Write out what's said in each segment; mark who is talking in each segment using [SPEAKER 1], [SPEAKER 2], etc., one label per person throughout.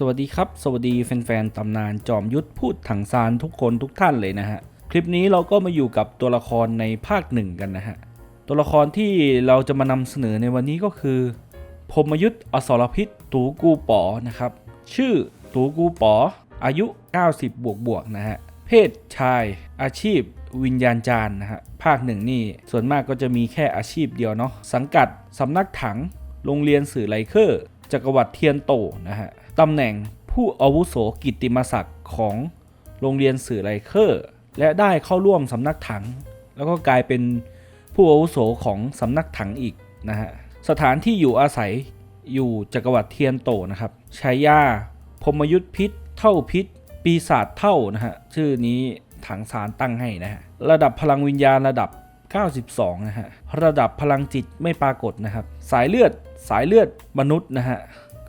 [SPEAKER 1] สวัสดีครับ สวัสดีแฟนๆตำนานจอมยุทธพูดถังซานทุกคนทุกท่านเลยนะฮะ คลิปนี้เราก็มาอยู่กับตัวละครในภาคหนึ่งกันนะฮะ ตัวละครที่เราจะมานำเสนอในวันนี้ก็คือพมยุทธอสรพิษตูกูป๋อนะครับ ชื่อตูกูป๋ออายุ 90 บวกบวกนะฮะ เพศชาย อาชีพ วิญญาณจารนะฮะ ภาคหนึ่งนี่ส่วนมากก็จะมีแค่อาชีพเดียวเนาะ สังกัดสำนักถัง โรงเรียนสื่อไลเคอร์ จักรวรรดิเทียนโตนะฮะ ตำแหน่งผู้อาวุโสกิตติมศักดิ์ของโรงเรียนสื่อไลเคอร์ และได้เข้าร่วมสำนักถัง แล้วก็กลายเป็นผู้อาวุโสของสำนักถังอีกนะฮะสถานที่อยู่อาศัยอยู่จักรวรรดิเทียนโตนะครับชายาพมยุทธพิษ เท่าพิษ ปีศาจเท่านะฮะชื่อนี้ถังสารตั้งให้นะฮะระดับพลังวิญญาณระดับ 92 นะฮะระดับพลังจิตไม่ปรากฏนะครับ สายเลือดสายเลือดมนุษย์นะฮะ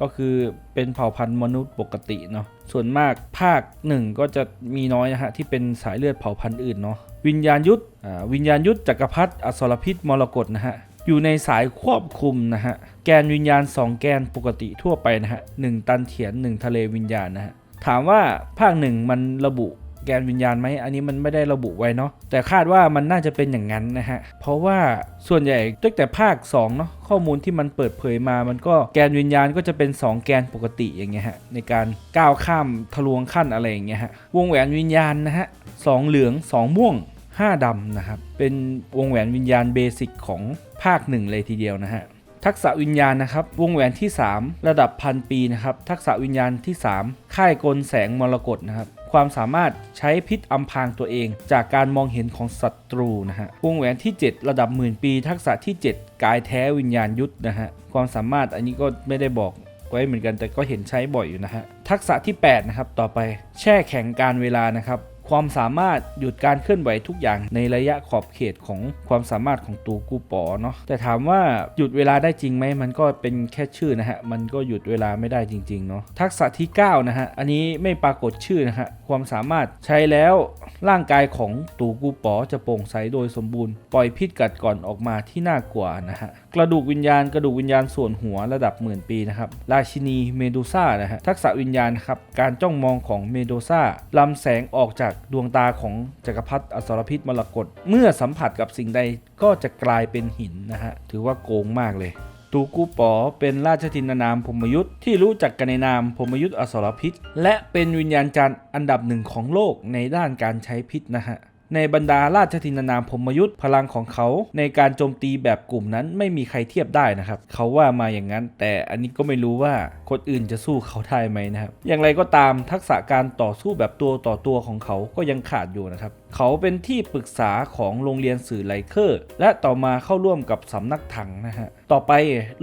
[SPEAKER 1] ก็คือเป็นเผ่าพันธุ์มนุษย์ปกติเนาะส่วนมากภาคหนึ่งก็จะมีน้อยนะฮะที่เป็นสายเลือดเผ่าพันธุ์อื่นเนาะวิญญาณยุทธอ่าวิญญาณยุทธจักรพรรดิอสรพิษมรกตนะฮะอยู่ในสายควบคุมนะฮะแกนวิญญาณ 2 แกนปกติทั่วไปนะฮะหนึ่งตันเถียน 1 ทะเลวิญญาณนะฮะถามว่าภาคหนึ่งมันระบุ กนวิญญาณไหมอันนี้มันไม่ได้ระบุไว้เนาะแต่คาดว่ามันน่าจะเป็นอย่างนั้นนะฮะเพราะว่าส่วนใหญ่ตั้งแต่ภาค2เนาะข้อมูลที่มันเปิดเผยมา มันก็แกนวิญญาณก็จะเป็น 2 แกนปกติอย่างเงี้ยฮะในการก้าวข้ามทะลวงขั้นอะไรอย่างเงี้ยฮะวงแหวนวิญญาณนะฮะสองเหลืองสองม่วง 5ดำนะครับเป็นวงแหวนวิญญาณเบสิกของภาคหนึ่งเลยทีเดียวนะฮะทักษะวิญญาณนะครับ วงแหวนที่ 3 ระดับพันปีนะครับ ทักษะวิญญาณที่ 3 ค่ายกลแสงมรกตนะครับ ความสามารถใช้พิษอำพรางตัวเอง จากการมองเห็นของศัตรูนะฮะวงแหวนที่ 7 ระดับหมื่นปี ทักษะที่ 7 กายแท้วิญญาณยุทธนะฮะความสามารถอันนี้ก็ไม่ได้บอกไว้เหมือนกันแต่ก็เห็นใช้บ่อยอยู่นะฮะทักษะที่8นะครับต่อไปแช่แข็งการเวลานะครับ ความสามารถหยุดการเคลื่อนไหวทุกอย่างในระยะขอบเขตของความสามารถของตูกูปอเนาะแต่ถามว่าหยุดเวลาได้จริงไหมมันก็เป็นแค่ชื่อนะฮะมันก็หยุดเวลาไม่ได้จริงๆเนาะทักษะที่9นะฮะอันนี้ไม่ปรากฏชื่อนะฮะความสามารถใช้แล้วร่างกายของตูกูปอจะโปร่งใสโดยสมบูรณ์ปล่อยพิษกัดก่อนออกมาที่น่ากลัวนะฮะกระดูกวิญญาณกระดูกวิญญาณส่วนหัวระดับหมื่นปีนะครับราชินีเมดูซ่านะฮะทักษะวิญญาณครับการจ้องมองของเมดูซ่าลำแสงออกจากดวงตาของจักรพรรดิอสรพิษมรกตเมื่อสัมผัสกับสิ่งใดก็จะกลายเป็นหินนะฮะ ถือว่าโกงมากเลยตูกูปอเป็นราชทินานามพมยุทธ์ที่รู้จักกันในนามพมยุทธ์อสรพิษ และเป็นวิญญาณจันทร์อันดับหนึ่งของโลกในด้านการใช้พิษนะฮะ ในบรรดาราชทินานามพมยุทธ์พลังของเขา ในการโจมตีแบบกลุ่มนั้นไม่มีใครเทียบได้นะครับเขาว่ามาอย่างนั้น แต่อันนี้ก็ไม่รู้ว่าคนอื่นจะสู้เขาได้ไหมนะครับอย่างไรก็ตามทักษะการต่อสู้แบบตัวต่อตัวของเขาก็ยังขาดอยู่นะครับเขาเป็นที่ปรึกษาของโรงเรียนสื่อไลเคอร์ และต่อมาเข้าร่วมกับสำนักถังนะฮะ ต่อไป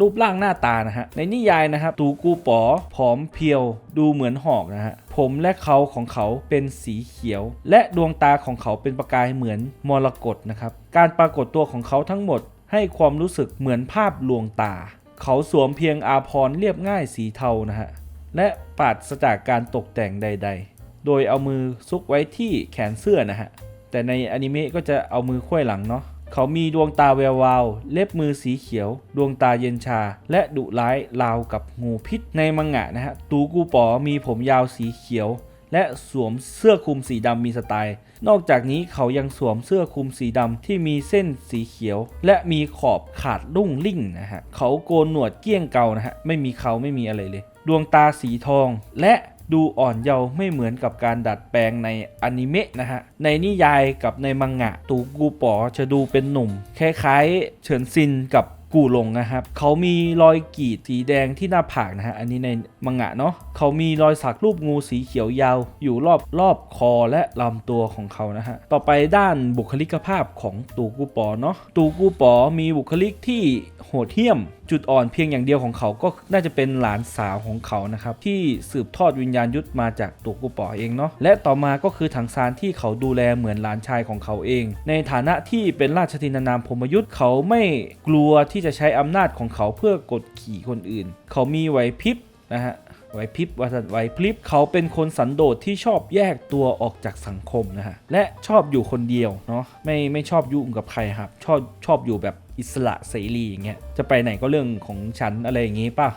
[SPEAKER 1] รูปร่างหน้าตานะฮะ ในนิยายนะครับตูกูป๋อผอมเพรียว ดูเหมือนหอกนะฮะ ผมและเขาของเขาเป็นสีเขียว และดวงตาของเขาเป็นประกายเหมือนมรกตนะครับ การปรากฏตัวของเขาทั้งหมด ให้ความรู้สึกเหมือนภาพลวงตา เขาสวมเพียงอาภรณ์เรียบง่ายสีเทานะฮะ และปราศจากการตกแต่งใด ๆ โดยเอามือซุกไว้ที่แขนเสื้อนะฮะ แต่ในอนิเมะก็จะเอามือควยหลังเนาะ เขามีดวงตาแวววาว เล็บมือสีเขียว ดวงตาเย็นชา และดุร้ายราวกับงูพิษในมังงะนะฮะ ตูกูปอมีผมยาวสีเขียว และสวมเสื้อคลุมสีดำมีสไตล์ นอกจากนี้เขายังสวมเสื้อคลุมสีดำที่มีเส้นสีเขียว และมีขอบขาดรุ่งริ่งนะฮะ เขาโกนหนวดเกี้ยงเกานะฮะ ไม่มีเขาไม่มีอะไรเลย ดวงตาสีทองและ ดูอ่อนเยาว์ไม่เหมือนกับการดัดแปลงในอนิเมะนะฮะ ในนิยายกับในมังงะ ตูกูปอจะดูเป็นหนุ่ม คล้ายๆ เฉินซินกับกูหลงนะครับ เขามีรอยกรีดสีแดงที่หน้าผากนะฮะ อันนี้ในมังงะเนาะ เขามีรอยสักรูปงูสีเขียวยาว อยู่รอบรอบคอและลำตัวของเขานะฮะ ต่อไปด้านบุคลิกภาพของตูกูปอเนาะ ตูกูปอมีบุคลิกที่โหดเหี้ยมจุดอ่อนเพียงอย่างเดียวของเขาก็น่าจะเป็นหลานสาวของเขานะครับที่สืบทอดวิญญาณยุทธมาจากตัวกูปอเองเนาะและต่อมาก็คือถังซานที่เขาดูแลเหมือนหลานชายของเขาเอง ในฐานะที่เป็นราชทินานามพมยุทธ์เขาไม่กลัวที่จะใช้อำนาจของเขาเพื่อกดขี่คนอื่น เขามีไหวพริบนะฮะ ไหวพริบวัสันไหวพริบเขาเป็นคนสันโดษที่ชอบแยกตัวออกจากสังคมนะฮะและชอบอยู่คนเดียวเนาะไม่ไม่ชอบยุ่งกับใครครับ ชอบชอบอยู่แบบอิสระเสรีอย่างเงี้ยจะไปไหนก็เรื่องของฉันอะไรอย่างงี้ป่ะ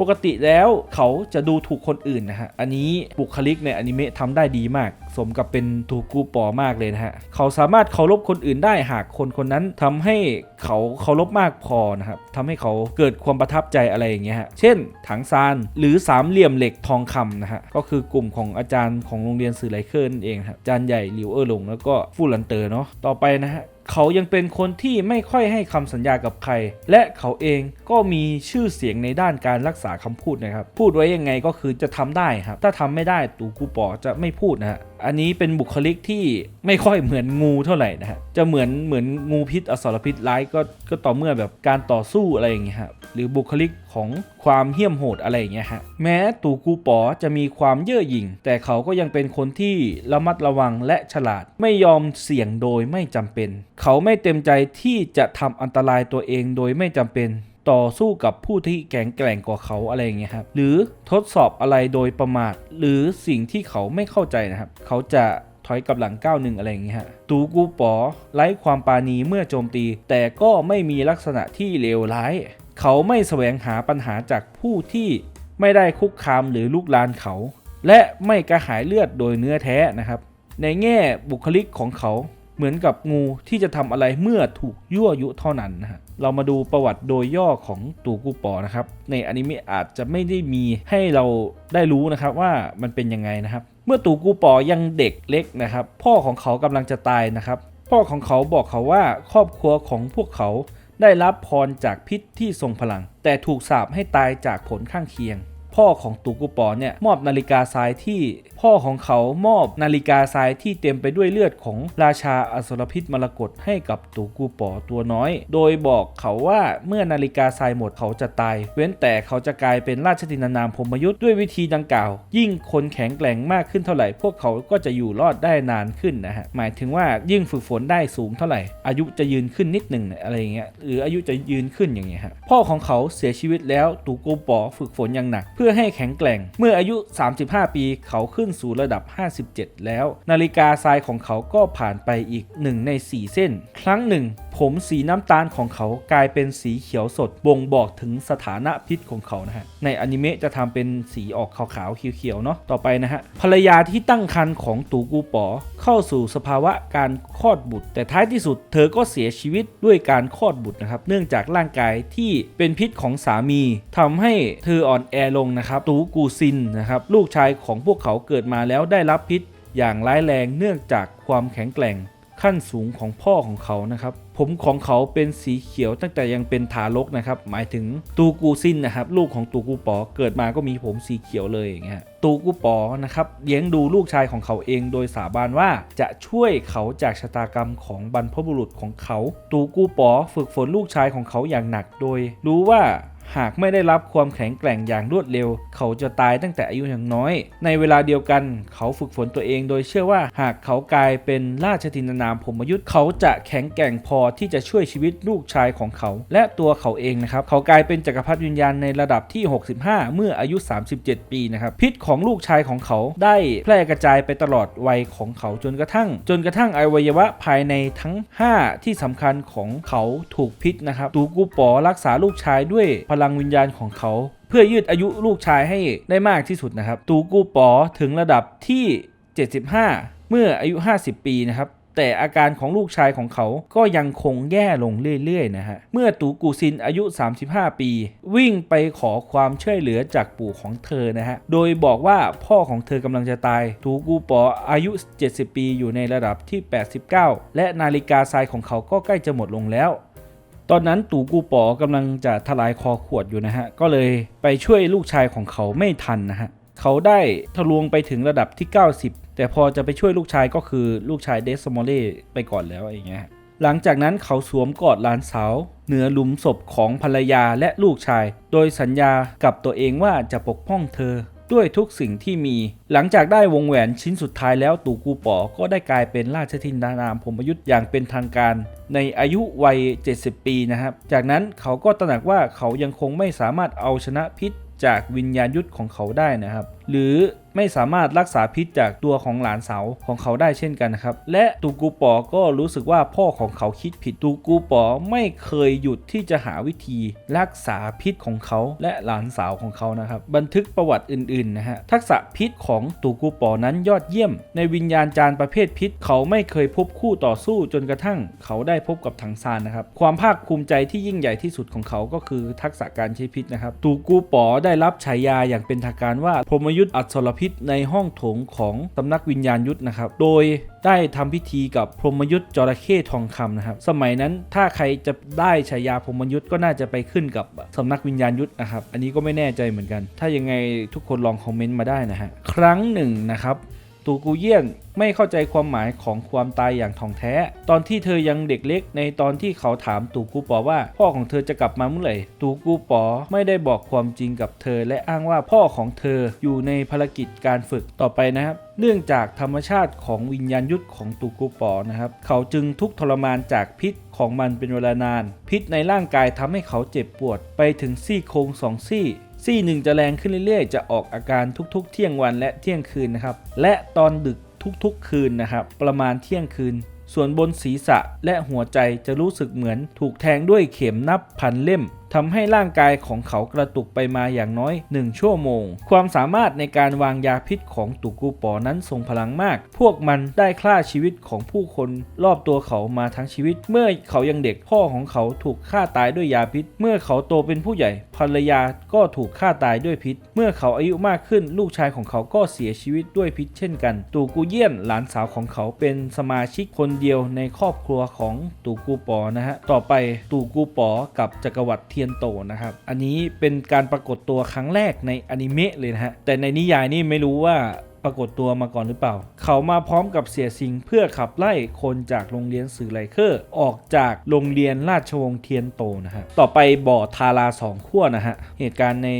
[SPEAKER 1] ปกติแล้วเขาจะดูถูกคนอื่นนะฮะ อันนี้บุคลิกในอนิเมะทำได้ดีมาก สมกับเป็นถูกกูปอมากเลยนะฮะ เขาสามารถเคารพคนอื่นได้หากคนคนนั้นทำให้เขาเคารพมากพอนะครับทำให้เขาเกิดความประทับใจอะไรอย่างเงี้ยฮะ เช่น ถังซานหรือสามเหลี่ยมเหล็กทองคำนะฮะ ก็คือกลุ่มของอาจารย์ของโรงเรียนสื่อไลเคอร์นั่นเองครับอาจารย์ใหญ่หลิวเออหลงแล้วก็ฟู่หลันเตอร์เนาะ ต่อไปนะฮะเขายังเป็นคนที่ไม่ค่อยให้คำสัญญากับใคร และเขาเองก็มีชื่อเสียงในด้านการรักษาคำพูดนะครับ พูดไว้ยังไงก็คือจะทำได้ครับ ถ้าทำไม่ได้ตูกูปอจะไม่พูดนะฮะอันนี้เป็นบุคลิกที่ไม่ค่อยเหมือนงูเท่าไหร่นะฮะ จะเหมือนเหมือนงูพิษอสรพิษร้ายก็ก็ต่อเมื่อแบบการต่อสู้อะไรอย่างเงี้ยฮะหรือบุคลิกของความเหี้ยมโหดอะไรอย่างเงี้ยฮะแม้ตูกูปอจะมีความเย่อหยิ่ง แต่เขาก็ยังเป็นคนที่ระมัดระวังและฉลาด ไม่ยอมเสี่ยงโดยไม่จำเป็น เขาไม่เต็มใจที่จะทำอันตรายตัวเองโดยไม่จำเป็น ต่อสู้กับผู้ที่แข็งแกร่งกว่าเขาอะไรอย่างเงี้ยครับหรือทดสอบอะไรโดยประมาท หรือสิ่งที่เขาไม่เข้าใจนะครับ เขาจะถอยกับหลังก้าวหนึ่งอะไรอย่างเงี้ยฮะ ตูกูปอไร้ความปราณีเมื่อโจมตี แต่ก็ไม่มีลักษณะที่เลวร้าย เขาไม่แสวงหาปัญหาจากผู้ที่ไม่ได้คุกคามหรือลุกลานเขา และไม่กระหายเลือดโดยเนื้อแท้นะครับ ในแง่บุคลิกของเขา เหมือนกับงูที่จะทำอะไรเมื่อถูกยั่วยุเท่านั้นนะฮะเรามาดูประวัติโดยย่อของตูกูปอนะครับในอนิเมะอาจจะไม่ได้มีให้เราได้รู้นะครับว่ามันเป็นยังไงนะครับ เมื่อตูกูปอยังเด็กเล็กนะครับ พ่อของเขากำลังจะตายนะครับ พ่อของเขาบอกเขาว่าครอบครัวของพวกเขาได้รับพรจากพิษที่ทรงพลัง แต่ถูกสาปให้ตายจากผลข้างเคียง พ่อของตูกูปอเนี่ยมอบนาฬิกาทรายที่พ่อของเขามอบนาฬิกาทรายที่เต็มไปด้วยเลือดของราชาอสรพิษมรกตให้กับตูกูปอตัวน้อย โดยบอกเขาว่าเมื่อนาฬิกาทรายหมดเขาจะตาย เว้นแต่เขาจะกลายเป็นราชธินานามพมยุทธ์ด้วยวิธีดังกล่าว ยิ่งคนแข็งแกร่งมากขึ้นเท่าไหร่ พวกเขาก็จะอยู่รอดได้นานขึ้นนะฮะหมายถึงว่ายิ่งฝึกฝนได้สูงเท่าไหร่ อายุจะยืนขึ้นนิดหนึ่งอะไรอย่างเงี้ยหรืออายุจะยืนขึ้นอย่างเงี้ยฮะพ่อของเขาเสียชีวิตแล้วตูกูปอฝึกฝนอย่างหนักเพื่อพื่อให้แข็งแกร่ง เมื่ออายุ 35 ปีเขาขึ้นสู่ระดับ 57 แล้ว นาฬิกาทรายของเขาก็ผ่านไปอีก 1 ใน 4 เส้น ครั้งหนึ่ง ผมสีน้ำตาลของเขากลายเป็นสีเขียวสดบ่งบอกถึงสถานะพิษของเขานะฮะในอนิเมะจะทำเป็นสีออกขาวๆเขียวๆเนาะต่อไปนะฮะภรรยาที่ตั้งครรภ์ของตูกูปอเข้าสู่สภาวะการคลอดบุตร แต่ท้ายที่สุดเธอก็เสียชีวิตด้วยการคลอดบุตรนะครับเนื่องจากร่างกายที่เป็นพิษของสามีทำให้เธออ่อนแอลงนะครับตูกูซินนะครับลูกชายของพวกเขาเกิดมาแล้วได้รับพิษอย่างร้ายแรงเนื่องจากความแข็งแกร่ง ขั้นสูงของพ่อของเขานะครับ ผมของเขาเป็นสีเขียวตั้งแต่ยังเป็นทารกนะครับ หมายถึงตูกูซินนะครับ ลูกของตูกูปอเกิดมาก็มีผมสีเขียวเลยอย่างเงี้ยตูกูปอนะครับเลี้ยงดูลูกชายของเขาเองโดยสาบานว่าจะช่วยเขาจากชะตากรรมของบรรพบุรุษของเขา ตูกูปอฝึกฝนลูกชายของเขาอย่างหนักโดย รู้ว่า หากไม่ได้รับความแข็งแกร่งอย่างรวดเร็ว เขาจะตายตั้งแต่อายุอย่างน้อย ในเวลาเดียวกัน เขาฝึกฝนตัวเองโดยเชื่อว่าหากเขากลายเป็นราชธินานามพมยุทธ์เขาจะแข็งแกร่งพอที่จะช่วยชีวิตลูกชายของเขา และตัวเขาเองนะครับ เขากลายเป็นจักรพรรดิวิญญาณในระดับที่ 65 เมื่ออายุ 37 ปีนะครับ พิษของลูกชายของเขาได้แพร่กระจายไปตลอดวัยของเขาจนกระทั่ง จนกระทั่งอวัยวะภายในทั้ง 5 ที่สำคัญของเขาถูกพิษนะครับ ตูกูปอรักษาลูกชายด้วยพลังวิญญาณของเขา เพื่อยืดอายุลูกชายให้ได้มากที่สุดนะครับ ตูกูปอถึงระดับที่ 75 เมื่ออายุ 50 ปีนะครับแต่อาการของลูกชายของเขาก็ยังคงแย่ลงเรื่อยๆนะฮะ เมื่อตูกูซินอายุ 35 ปี วิ่งไปขอความช่วยเหลือจากปู่ของเธอนะฮะ โดยบอกว่าพ่อของเธอกำลังจะตาย ตูกูปออายุ 70 ปีอยู่ในระดับที่ 89 และนาฬิกาทรายของเขาก็ใกล้จะหมดลงแล้ว ตอนนั้นตู่กูปอกำลังจะทลายคอขวดอยู่นะฮะ ก็เลยไปช่วยลูกชายของเขาไม่ทันนะฮะ เขาได้ทะลวงไปถึงระดับที่ 90 แต่พอจะไปช่วยลูกชายก็คือลูกชายเดสมอลเล่ไปก่อนแล้วอย่างเงี้ยหลังจากนั้นเขาสวมกอดหลานสาว เหนือหลุมศพของภรรยาและลูกชาย โดยสัญญากับตัวเองว่าจะปกป้องเธอ ด้วยทุกสิ่งที่มี หลังจากได้วงแหวนชิ้นสุดท้ายแล้วตู่กูปอก็ได้กลายเป็นราชทินานามพมยุทธ์อย่างเป็นทางการ ในอายุวัย 70 ปีนะครับ จากนั้นเขาก็ตระหนักว่าเขายังคงไม่สามารถเอาชนะพิษจากวิญญาณยุทธของเขาได้นะครับ หรือไม่สามารถรักษาพิษจากตัวของหลานสาวของเขาได้เช่นกันนะครับ และตูกูปอก็รู้สึกว่าพ่อของเขาคิดผิดตูกูปอไม่เคยหยุดที่จะหาวิธีรักษาพิษของเขาและหลานสาวของเขานะครับ บันทึกประวัติอื่นๆนะฮะทักษะพิษของตูกูปอนั้นยอดเยี่ยม ในวิญญาณจาร์ประเภทพิษ เขาไม่เคยพบคู่ต่อสู้จนกระทั่ง เขาได้พบกับถังซานนะครับความภาคภูมิใจที่ยิ่งใหญ่ที่สุดของเขาก็คือทักษะการใช้พิษนะครับตูกูปอได้รับฉายาอย่างเป็นทางการว่าพรหมยุทธ์อัศรพิษในห้องโถงของสำนักวิญญาณยุทธนะครับ โดยได้ทำพิธีกับพรหมยุทธ์จระเข้ทองคำนะครับ สมัยนั้นถ้าใครจะได้ฉายาพรหมยุทธ์ก็น่าจะไปขึ้นกับสำนักวิญญาณยุทธนะครับ อันนี้ก็ไม่แน่ใจเหมือนกัน ถ้ายังไงทุกคนลองคอมเมนต์มาได้นะฮะ ครั้งหนึ่งนะครับ ตูกูเยี่ยนไม่เข้าใจความหมายของความตายอย่างท่องแท้ ตอนที่เธอยังเด็กเล็ก ในตอนที่เขาถามตูกูปอว่า พ่อของเธอจะกลับมาเมื่อไหร่ตูกูปอไม่ได้บอกความจริงกับเธอ และอ้างว่าพ่อของเธออยู่ในภารกิจการฝึกต่อไปนะครับเนื่องจากธรรมชาติของวิญญาณยุทธของตูกูปอนะครับ เขาจึงทุกทรมานจากพิษของมันเป็นเวลานาน พิษในร่างกายทำให้เขาเจ็บปวดไปถึงซี่โครงสองซี่ ซี่หนึ่งจะแรงขึ้นเรื่อยๆ จะออกอาการทุกๆ เที่ยงวันและเที่ยงคืนนะครับ และตอนดึกทุกๆ คืนนะครับ ประมาณเที่ยงคืน ส่วนบนศีรษะและหัวใจจะรู้สึกเหมือนถูกแทงด้วยเข็มนับพันเล่ม ทำให้ร่างกายของเขากระตุกไปมาอย่างน้อย 1 ชั่วโมง ความสามารถในการวางยาพิษของตุกูปอนั้นทรงพลังมาก พวกมันได้ฆ่าชีวิตของผู้คนรอบตัวเขามาทั้งชีวิต เมื่อเขายังเด็กพ่อของเขาถูกฆ่าตายด้วยยาพิษ เมื่อเขาโตเป็นผู้ใหญ่ภรรยาก็ถูกฆ่าตายด้วยพิษ เมื่อเขาอายุมากขึ้นลูกชายของเขาก็เสียชีวิตด้วยพิษเช่นกันตูกูเยี่ยนหลานสาวของเขาเป็นสมาชิกคนเดียวในครอบครัวของตูกูปอนะฮะต่อไปตูกูปอกับจักรวรรดิเทียนโตนะครับ อันนี้เป็นการปรากฏตัวครั้งแรกในอนิเมะเลยนะฮะ แต่ในนิยายนี่ไม่รู้ว่าปรากฏตัวมาก่อนหรือเปล่า เขามาพร้อมกับเสียสิงเพื่อขับไล่คนจากโรงเรียนสื่อไลเคอร์ ออกจากโรงเรียนราชวงศ์เทียนโตนะฮะ ต่อไปบ่อทาราสองขั้วนะฮะ เหตุการณ์ใน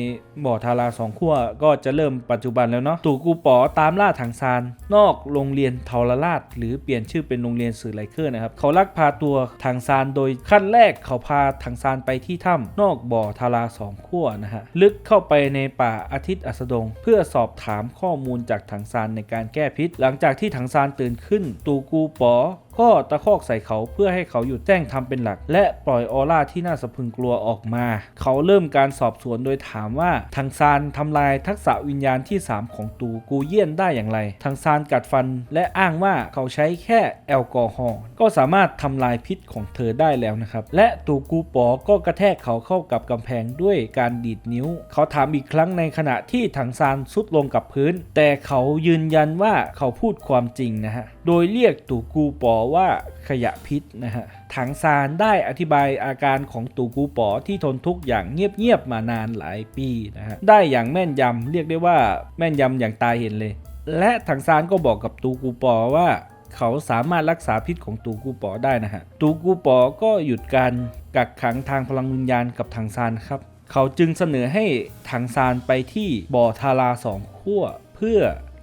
[SPEAKER 1] บ่อทาราสองขั้วก็จะเริ่มปัจจุบันแล้วเนาะตู่กูป๋อตามล่าถังซาน นอกโรงเรียนเทาราราช หรือเปลี่ยนชื่อเป็นโรงเรียนสื่อไลเคอร์นะครับ เขาลักพาตัวถังซานโดยขั้นแรกเขาพาถังซานไปที่ถ้ำนอกบ่อทาราสองขั้วนะฮะลึกเข้าไปในป่าอาทิตย์อัสดง เพื่อสอบถามข้อมูลจากถังซานในการแก้พิษ หลังจากที่ถังซานตื่นขึ้น ตูกูป๋อ ก็ตะคอกใส่เขาเพื่อให้เขาหยุดแจ้งทำเป็นหลัก และปล่อยออร่าที่น่าสะพรึงกลัวออกมา เขาเริ่มการสอบสวนโดยถามว่าทางซานทำลายทักษะวิญญาณที่ 3 ของตูกูเยี่ยนได้อย่างไร ทางซานกัดฟันและอ้างว่าเขาใช้แค่แอลกอฮอล์ก็สามารถทำลายพิษของเธอได้แล้วนะครับ และตูกูปอก็กระแทกเขาเข้ากับกำแพงด้วยการดีดนิ้ว เขาถามอีกครั้งในขณะที่ทางซานสุดลงกับพื้น แต่เขายืนยันว่าเขาพูดความจริงนะฮะ โดยเรียกตูกูปอว่าขยะพิษนะฮะ ถังซานได้อธิบายอาการของตูกูปอที่ทนทุกข์อย่างเงียบๆมานานหลายปีนะฮะ ได้อย่างแม่นยำเรียกได้ว่าแม่นยำอย่างตาเห็นเลย และถังซานก็บอกกับตูกูปอว่าเขาสามารถรักษาพิษของตูกูปอได้นะฮะ ตูกูปอก็หยุดการกักขังทางพลังวิญญาณกับถังซานครับ เขาจึงเสนอให้ถังซานไปที่บ่อทาราสองขั้วเพื่อ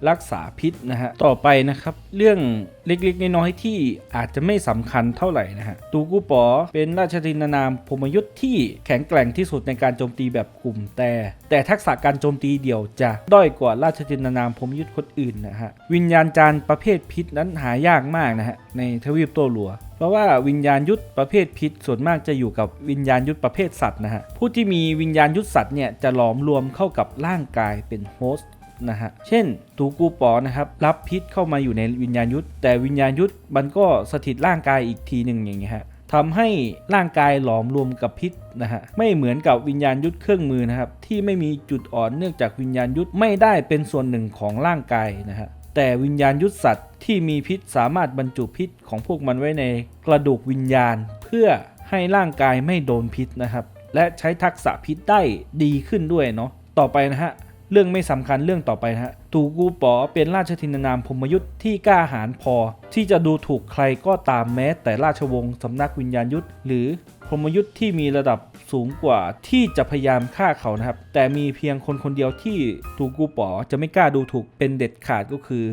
[SPEAKER 1] รักษาพิษนะฮะต่อไปนะครับเรื่องเล็กๆน้อยๆที่อาจจะไม่สำคัญเท่าไหร่นะฮะตูกูปอเป็นราชทินานามพมยุทธ์ที่แข็งแกร่งที่สุดในการโจมตีแบบกลุ่มแต่ แต่ทักษะการโจมตีเดี่ยวจะด้อยกว่าราชทินานามพมยุทธ์คนอื่นนะฮะวิญญาณจารย์ประเภทพิษนั้นหายากมากนะฮะในทวีปโตหลัวเพราะว่าวิญญาณยุทธประเภทพิษส่วนมากจะอยู่กับวิญญาณยุทธประเภทสัตว์นะฮะผู้ที่มีวิญญาณยุทธสัตว์เนี่ยจะหลอมรวมเข้ากับร่างกายเป็นโฮสต์ นะฮะ เช่นตูกูปอนะครับรับพิษเข้ามาอยู่ในวิญญาณยุทธแต่วิญญาณยุทธมันก็สถิตร่างกายอีกทีหนึ่งอย่างเงี้ยฮะทำให้ร่างกายหลอมรวมกับพิษนะฮะไม่เหมือนกับวิญญาณยุทธเครื่องมือนะครับที่ไม่มีจุดอ่อนเนื่องจากวิญญาณยุทธไม่ได้เป็นส่วนหนึ่งของร่างกายนะฮะแต่วิญญาณยุทธสัตว์ที่มีพิษสามารถบรรจุพิษของพวกมันไว้ในกระดูกวิญญาณ เพื่อให้ร่างกายไม่โดนพิษนะครับ และใช้ทักษะพิษได้ดีขึ้นด้วยเนาะต่อไปนะฮะ เรื่องไม่สำคัญเรื่องต่อไปนะฮะตูกูปอเป็นราชทินนามพมยุทธ์ที่กล้าหาญพอ ที่จะดูถูกใครก็ตามแม้แต่ราชวงศ์สำนักวิญญาณยุทธหรือพรมยุทธ์ที่มีระดับสูงกว่าที่จะพยายามฆ่าเขานะครับ แต่มีเพียงคนคนเดียวที่ตูกูปอจะไม่กล้าดูถูกเป็นเด็ดขาดก็คือ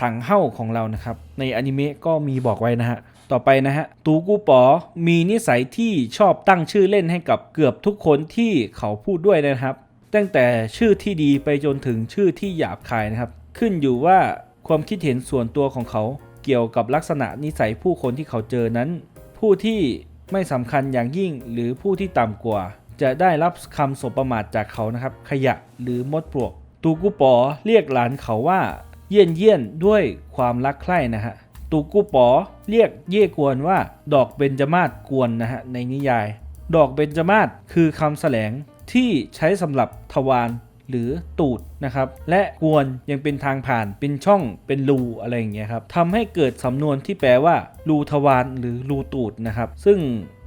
[SPEAKER 1] ถังเห่าของเรานะครับ ในอนิเมะก็มีบอกไว้นะฮะ ต่อไปนะฮะ ตูกูปอมีนิสัยที่ชอบตั้งชื่อเล่นให้กับเกือบทุกคนที่เขาพูดด้วยนะครับ ตั้งแต่ชื่อที่ดีไปจนถึงชื่อที่หยาบคายนะครับ ขึ้นอยู่ว่าความคิดเห็นส่วนตัวของเขาเกี่ยวกับลักษณะนิสัยผู้คนที่เขาเจอนั้น ผู้ที่ไม่สำคัญอย่างยิ่งหรือผู้ที่ต่ำกว่า จะได้รับคำสบประมาทจากเขานะครับ ขยะหรือมดปลวก ตูกุปอเรียกหลานเขาว่าเยี่ยนเยี่ยนด้วยความรักใคร่นะฮะตูกุปอเรียกเย่กวนว่า ดอกเบญจมาศกวนนะฮะในนิยาย ดอกเบญจมาศคือคำแสลง ที่ใช้สำหรับทวารหรือตูดนะครับ และกวนยังเป็นทางผ่านเป็นช่องเป็นรูอะไรอย่างเงี้ยครับทำให้เกิดสำนวนที่แปลว่า รูทวารหรือรูตูดนะครับ ซึ่ง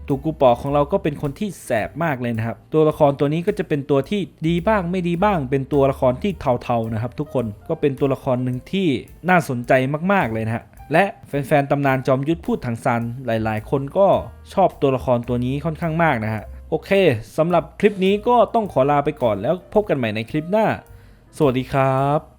[SPEAKER 1] ตูกูปอของเราก็เป็นคนที่แสบมากเลยนะครับ ตัวละครตัวนี้ก็จะเป็นตัวที่ดีบ้างไม่ดีบ้าง เป็นตัวละครที่เทาๆนะครับ ทุกคนก็เป็นตัวละครหนึ่งที่น่าสนใจมากๆเลยนะฮะและแฟนๆตำนานจอมยุทธพูดถังซันหลาย ๆ คนก็ชอบตัวละครตัวนี้ค่อนข้างมากนะฮะ โอเคสำหรับคลิปนี้ก็ต้องขอลาไปก่อนแล้วพบกันใหม่ในคลิปหน้า สวัสดีครับ